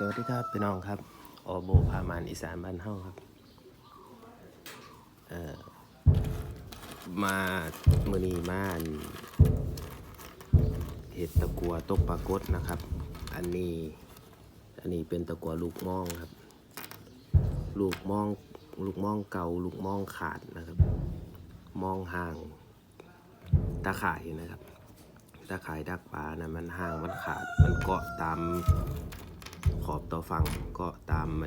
สวัสดีครับพี่น้องครับออโบพามานอีสานบ้านเฮาครับเอ่อมามือนีมานเห็ดตะกัวตกปลากดนะครับ อันนี้อันนี้เป็นตะกัวลูกม่องครับ ลูกม่องลูกม่องเก่าลูกม่องขาดนะครับม่องห่างตาข่ายนะครับตาข่ายดักปลานะมันห่างมันขาดมันเกาะตาม ขอบต่อฟังก็ตามไอ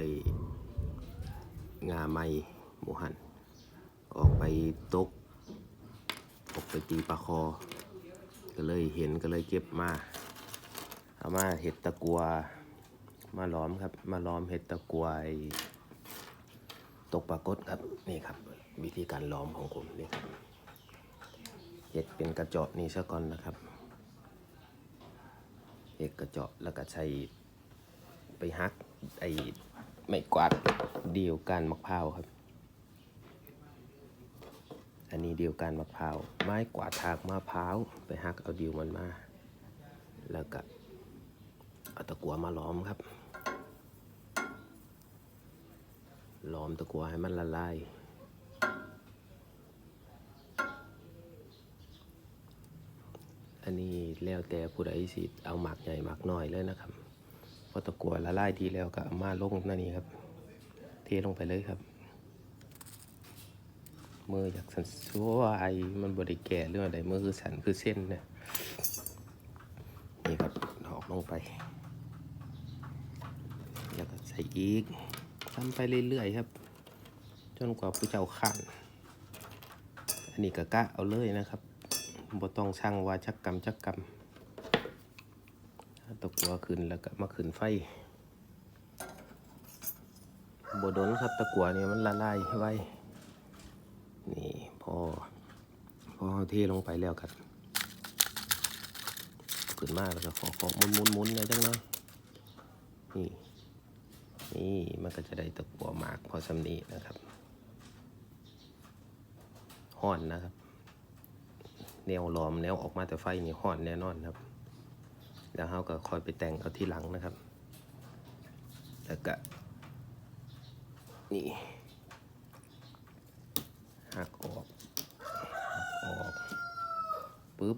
งาไม้หมูหัน ออกไปตก ออกไปตีปลาคอ ก็เลยเห็นก็เลยเก็บมา เอามาเห็ดตะกัว มาล้อมครับ มาล้อมเห็ดตะกัวตกปลากดครับนี่ครับ วิธีการล้อมของผมนี่ครับเห็ดเป็นกระเจาะนี่ซะก่อนนะครับเห็ดกระเจาะแล้วก็ใช้ ไปฮักไอ้ไม่กวาดเดียวกันมะพร้าวครับ อันนี้เดียวกันมะพร้าวไม้กวาดถากมะพร้าวไปฮักเอาเดียวมันมา แล้วก็เอาตะกัวมาล้อมครับล้อมตะกัวให้มันละลายอันนี้แล้วแต่ผู้ใดสิเอาหมักใหญ่หมักน้อยเลยนะครับ พอตะกัวละลายดีแล้วก็เอามาลงนั่นนี่ครับ เทลงไปเลยครับ มืออยากสันสวยมันบริแก่เรื่องอะไรมือคือสันคือเส้นนะนี่ครับหอกลงไป แล้วก็ใส่อีกทำไปเรื่อยๆครับ จนกว่าผู้เจ้าขันอันนี้ก็กะเอาเลยนะครับบ่ต้องช่างว่าจักกรรมจักกรรม ตกัวขึ้นแล้วก็มาขึ้นไฟบดนครับตะกัวเนี่ยมันละลายไว้ นี่พอ พอเทลงไปแล้วครับขึ้นมาแล้วก็ขอขอมุนมุนมุนๆเลยจังเนาะนี่ นี่มันก็จะได้ตะกัวหมากพอสำนีนะครับห่อนนะครับ แนวล้อมแนวออกมาแต่ไฟนี่ห่อนแน่นอนครับ แล้วเราก็คอยไปแต่งเอาที่หลังนะครับ แล้วก็ นี่หักออกหักออกปุ๊บ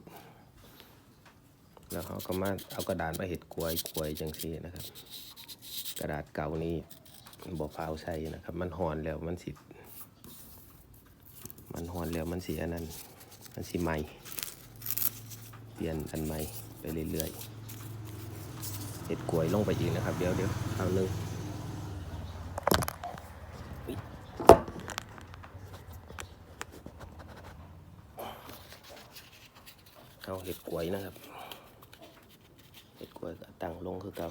แล้วเขาก็มาเอากระดาษมาเห็ดกลวยกลวยจังซี่นะครับ กระดาษเก่านี่บ่พาวใส่นะครับ มันหอนแล้วมันสิ มันหอนแล้วมันสีอันนั้น มันสีใหม่ เปลี่ยนอันใหม่ไปเรื่อยๆ เห็ดกล้วยลงไปอีกนะครับ เดี๋ยวเดี๋ยวเอาหนึ่งเอาเห็ดกล้วยนะครับ เห็ดกล้วยก็ตั้งลงคือเก่า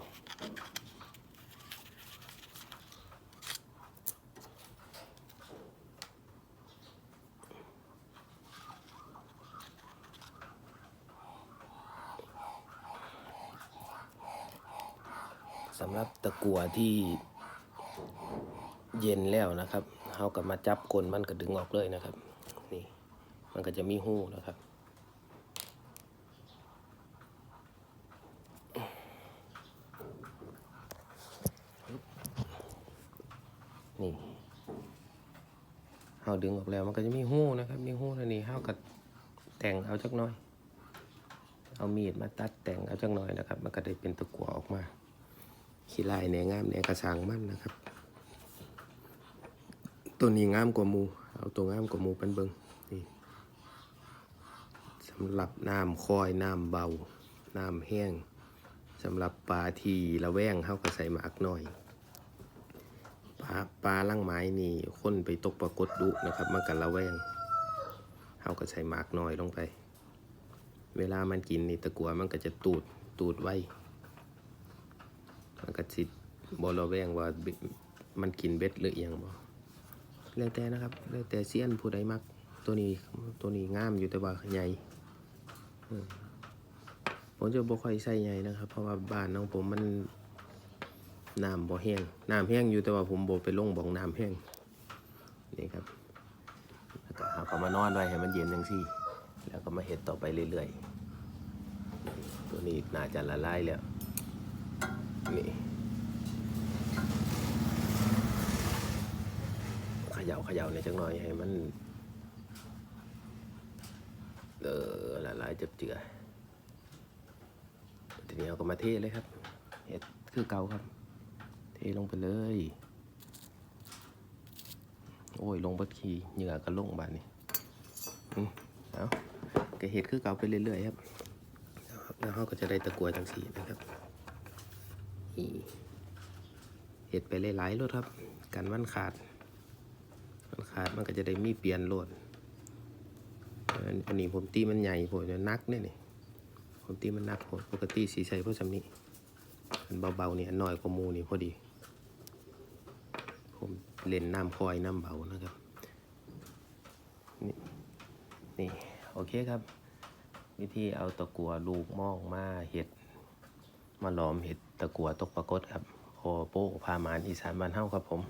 สำหรับตะกัวที่เย็นแล้วนะครับเขากับมาจับกลมันก็ดึงออกเลยนะครับ นี่มันก็จะมีหูนะครับ นี่เขาดึงออกแล้วมันก็จะมีหูนะครับ มีหูแล้วนี่เขาก็แต่งเอาจักหน่อย เอามีดมาตัดแต่งเอาจักหน่อยนะครับ มันก็ได้เป็นตะกัวออกมา ขี้ลายแหนงามแหนกระสังมันนะครับ ตัวนี้งามกว่ามู เอาตัวงามกว่ามูเป็นเบิงนี่สำหรับน้ำคอยน้ำเบา น้ำแห้งสำหรับปลาที่ระแวงเข้าก็ใส่หมากหน่อยปลาปลาล่างไม้นี่คนไปตกปลากดดุนะครับมันกันระแวงเข้าก็ใส่หมากหน่อยลงไป เวลามันกินนี่ตะกัวมันก็จะตูดตูดไว้ มันก็สิบอระแวงว่ามันกินเบ็ดหรืออยังบ่แล้วแต่นะครับแล้วแต่เซียนผู้ใดมักตัวนี้ตัวนี้งามอยู่แต่ว่าใหญ่ผมจะบ่ค่อยใส่ใหญ่นะครับ เพราะว่าบ้านน้องผมมันน้ำบ่แห้งน้ำแห้งอยู่แต่ว่าผมบ่ไปลงบ่องน้ำแห้งนี่ครับแล้วก็เอาก็มานอนไว้ให้มันเย็นจังซี่ แล้วก็มาเห็ดต่อไปเรื่อยๆตัวนี้น่าจะละลายแล้ว นี่ขย่าขย่าในจังหน่อยให้มัน เออหลายๆเจ็บเจือทีนี้เราก็มาเทเลยครับเห็ดคือเก่าครับ เทลงไปเลย โอ้ยลงบัดขีเหงื่อก็ลงบ้านนี่เอาก็เห็ดคือเก่าไปเรื่อยๆครับแล้วเขาก็จะได้ตะกัวจังสีนะครับ เห็ดไปหลายๆรถครับ กันมันขาดมันขาดมันก็จะได้มีเปลี่ยนโลดอันนี้ผมตีมันใหญ่ผมจะนักเนี่ยนี่ผมตีมันนักผมปกติสีใสพวกสำนี้อันเบาๆนี่อันน้อยกว่ามูนี่พอดี ผมเล่นน้ำคอยน้ำเบานะครับนี่นี่โอเคครับ วิธีเอาตะกัวลูกมองมาเห็ด มาหลอมเห็ด ตะกัวตกปรากฏครับโอโป้พามานอีสานบ้านเฮาครับผม